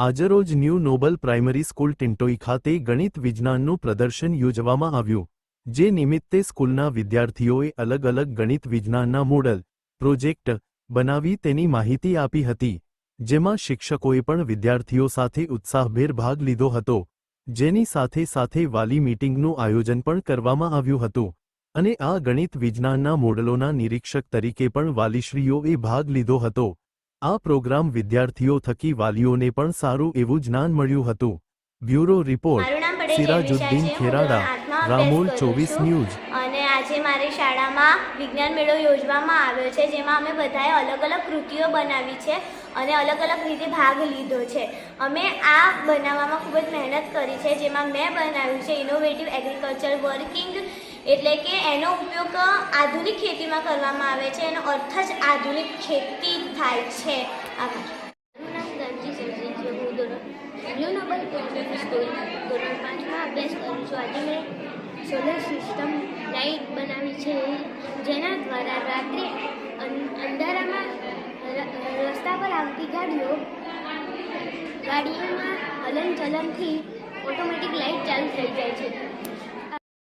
આજરોજ new noble primary school Tintoi ખાતે ગણિત વિજ્ઞાનનું પ્રદર્શન યોજવામાં આવ્યું, જે નિમિત્તે સ્કૂલના વિદ્યાર્થીઓએ અલગ અલગ ગણિત વિજ્ઞાનના મોડલ, પ્રોજેક્ટ બનાવી તેની માહિતી આપી હતી, જેમાં શિક્ષકોએ પણ વિદ્યાર્થીઓ સાથે ઉત્સાહભેર ભાગ લીધો હતો, જેની સાથે સાથે વાલી મીટિંગનું આયોજન પણ કરવામાં આવ્યું હતું, અને આ ગણિત વિજ્ઞાનના મોડલોના નિરીક્ષક તરીકે પણ વાલીશ્રીઓએ ભાગ લીધો હતો. આ પ્રોગ્રામ વિદ્યાર્થીઓ થકી વાલીઓને પણ સારું એવું જ્ઞાન મળ્યું હતું. બ્યુરો રિપોર્ટ સિરાજુદ્દીન ખેરાડા રામોલ ચોવીસ ન્યૂઝ. અને આજે મારી શાળામાં વિજ્ઞાન મેળો યોજવામાં આવ્યો છે જેમાં અમે બધાએ અલગ અલગ કૃતિઓ બનાવી છે અને અલગ અલગ રીતે ભાગ લીધો છે. અમે આ બનાવવામાં ખૂબ જ મહેનત કરી છે જેમાં મેં બનાવ્યું છે ઇનોવેટિવ એગ્રીકલ્ચર વર્કિંગ એટલે કે એનો ઉપયોગ આધુનિક ખેતીમાં કરવામાં આવે છે, એનો અર્થ જ આધુનિક ખેતી થાય છે. આભાર. હું પ્રાઇમરી સ્કૂલ. ધોરણ પાંચમાં અભ્યાસ કરું છું. આજે મેં સોલર સિસ્ટમ લાઇટ બનાવી છે, જેના દ્વારા રાત્રે અંધારામાં રસ્તા પર આવતી ગાડીઓ, ગાડીઓમાં હલનચલનથી ઓટોમેટિક લાઇટ ચાલુ થઈ જાય છે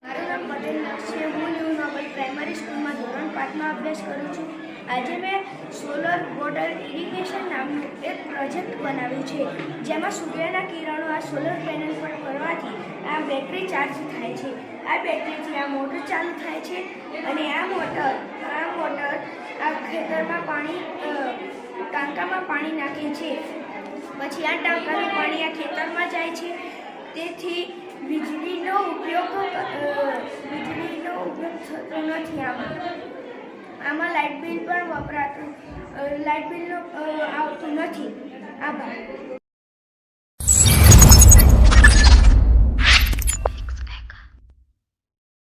મારું નામ પટેલ લક્ષ છે હું ન્યૂ નોબલ સ્કૂલમાં ધોરણ પાંચમાં અભ્યાસ કરું છું. આજે મેં સોલર વોટર ઇરિગેશન નામનું એક પ્રોજેક્ટ બનાવ્યું છે, જેમાં સૂર્યના કિરણો આ સોલર પેનલ પર પડવાથી આ બેટરી ચાર્જ થાય છે. આ બેટરીથી આ મોટર ચાલુ થાય છે અને આ મોટર આ મોટર આ ખેતરમાં પાણી ટાંકામાં પાણી નાખે છે. પછી આ ટાંકાનું પાણી આ ખેતરમાં જાય છે. તેથી વીજળીનો થતો નથી આમાં. આમાં લાઇટ બિલ પણ વપરાતું લાઇટ બિલનું આવતું નથી. આભાર.